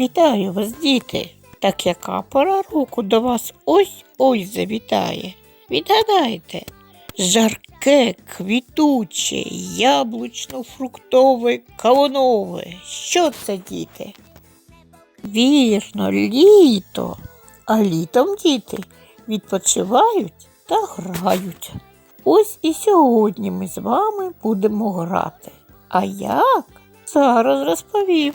Вітаю вас, діти. Так яка пора року до вас ось ось завітає. Відгадайте, жарке, квітуче, яблучно-фруктове, кавунове. Що це, діти? Вірно, літо. А літом діти відпочивають та грають. Ось і сьогодні ми з вами будемо грати. А як? Зараз розповім.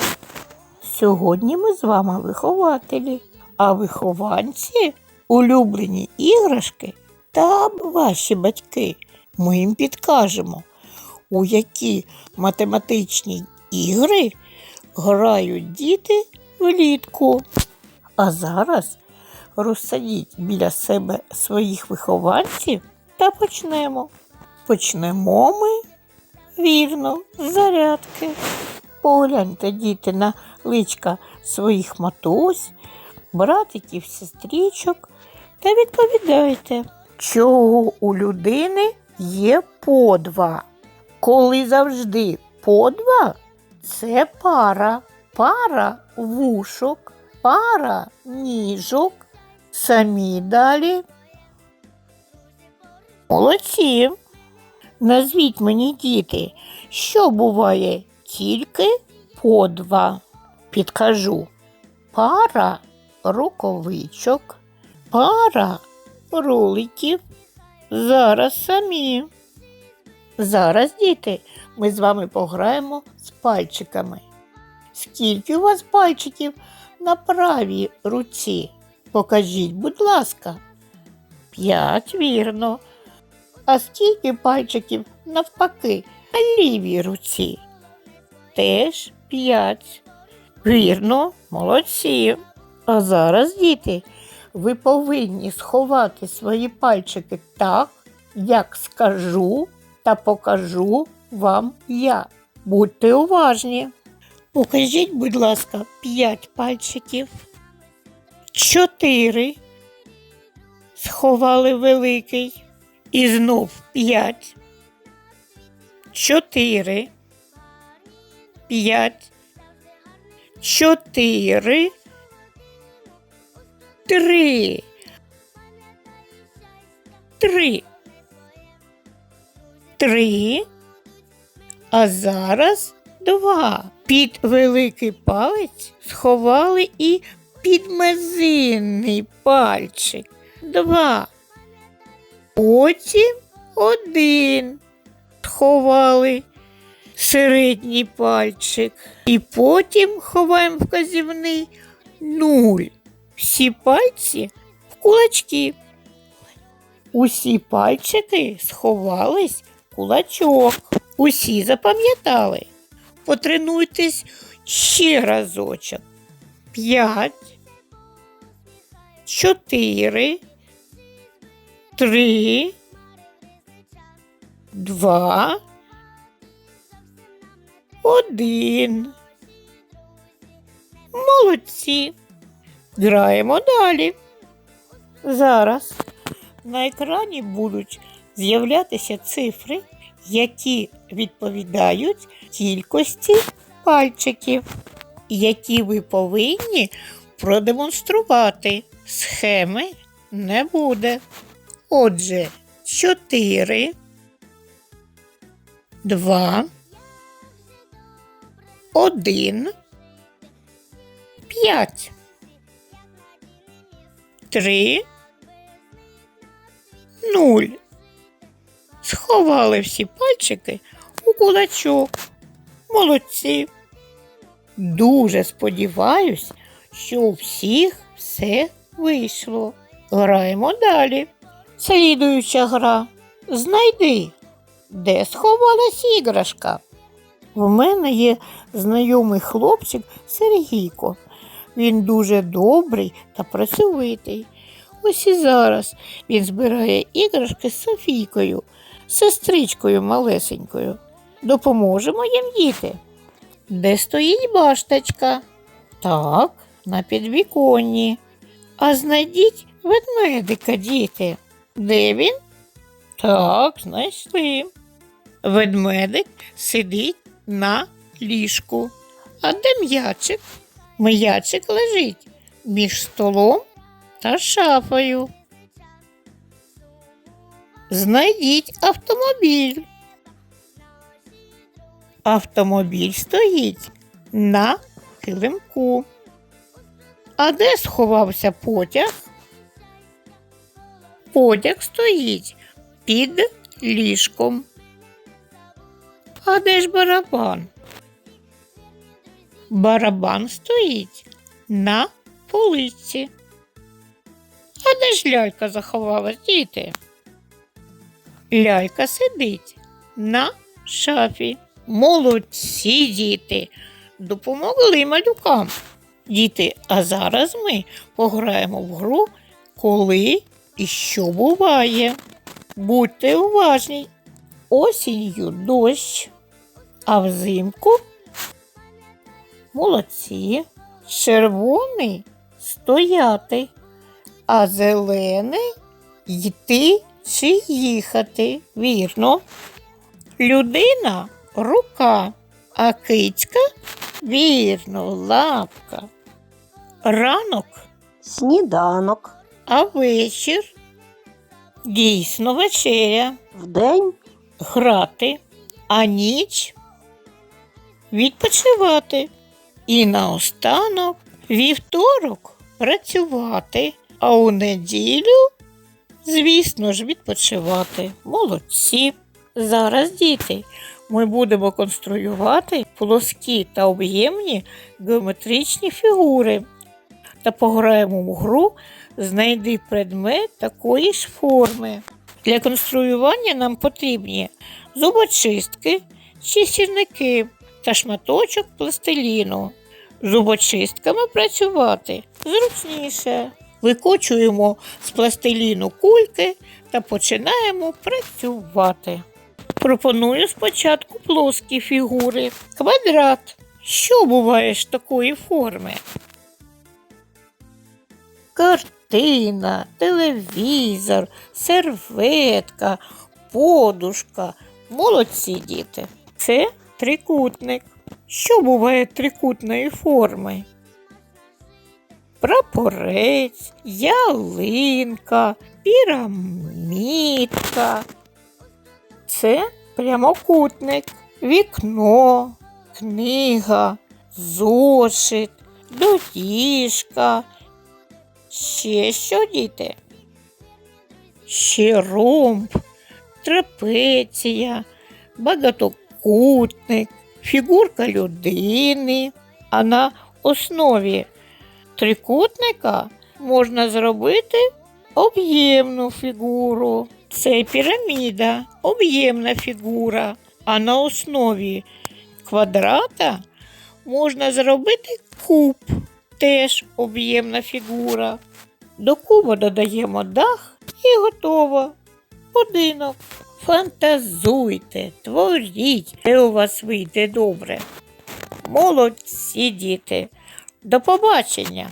Сьогодні ми з вами вихователі, а вихованці улюблені іграшки та ваші батьки. Ми їм підкажемо, у які математичні ігри грають діти влітку. А зараз розсадіть біля себе своїх вихованців та почнемо. Почнемо ми, вірно, з зарядки. Погляньте, діти, на личка своїх матусь, братиків, сестричок та відповідайте, чого у людини є по два. Коли завжди по два, це пара, пара вушок, пара ніжок, самі далі. Молодці. Назвіть мені, діти, що буває тільки по два. Підкажу. Пара рукавичок, пара роликів. Зараз самі. Зараз, діти, ми з вами пограємо з пальчиками. Скільки у вас пальчиків на правій руці? Покажіть, будь ласка. П'ять, вірно. А скільки пальчиків навпаки на лівій руці? Теж п'ять. Вірно, молодці. А зараз, діти, ви повинні сховати свої пальчики так, як скажу та покажу вам я. Будьте уважні. Покажіть, будь ласка, п'ять пальчиків. Чотири. Сховали великий. І знов п'ять. Чотири. П'ять. Чотири. Три. Три. Три. А зараз два. Під великий палець сховали і підмезинний пальчик. Два. Потім один ховали середній пальчик. І потім ховаємо вказівний нуль. Всі пальці в кулачки. Усі пальчики сховались в кулачок. Усі запам'ятали. Потренуйтесь ще разочок. П'ять, чотири, три, два, один. Молодці. Граємо далі. Зараз на екрані будуть з'являтися цифри, які відповідають кількості пальчиків, які ви повинні продемонструвати. Схеми не буде. Отже, 4, 2, 1, 5, 3, 0. Сховали всі пальчики у кулачок. Молодці. Дуже сподіваюсь, що у всіх все вийшло. Граємо далі. Слідуюча гра. Знайди, де сховалась іграшка. В мене є знайомий хлопчик Сергійко. Він дуже добрий та працьовитий. Ось і зараз він збирає іграшки з Софійкою, сестричкою малесенькою. Допоможемо їм діти. Де стоїть башточка? Так, на підвіконні. А знайдіть ведмедика, діти. Де він? Так, знайшли. Ведмедик сидить на ліжку. А де м'ячик? М'ячик лежить між столом та шафою. Знайдіть автомобіль. Автомобіль стоїть на килимку. А де сховався потяг? Потяг стоїть під ліжком. А де ж барабан? Барабан стоїть на полиці. А де ж лялька заховалась, діти? Лялька сидить на шафі. Молодці діти, допомогли малюкам. Діти, а зараз ми пограємо в гру, коли і що буває. Будьте уважні. Осінню дощ, а взимку молодці. Червоний стояти, а зелений йти чи їхати. Вірно. Людина рука, а кицька вірно, лапка. Ранок, Сніданок. а вечір. Дійсно вечеря. Вдень Грати, а ніч відпочивати. І наостанок вівторок працювати, а у неділю, звісно ж, відпочивати. Молодці. Зараз, діти, ми будемо конструювати плоскі та об'ємні геометричні фігури та пограємо в гру Знайди предмет такої ж форми. Для конструювання нам потрібні зубочистки чи сірники та шматочок пластиліну. Зубочистками працювати зручніше. Викочуємо з пластиліну кульки та починаємо працювати. Пропоную спочатку плоскі фігури. Квадрат. Що буває ж такої форми? Картина, телевізор, серветка, подушка. Молодці діти. Це трикутник. Що буває трикутної форми? Прапорець, ялинка, пірамідка. Це прямокутник, вікно, книга, зошит, доріжка. Ще що, діти? Ще ромб, трапеція, багатокутник, фігурка людини. А на основі трикутника можна зробити об'ємну фігуру. Це піраміда, об'ємна фігура. А на основі квадрата можна зробити куб, теж об'ємна фігура. До куба додаємо дах і готово. Будинок. Фантазуйте, творіть, де у вас вийде добре. Молодці діти. До побачення!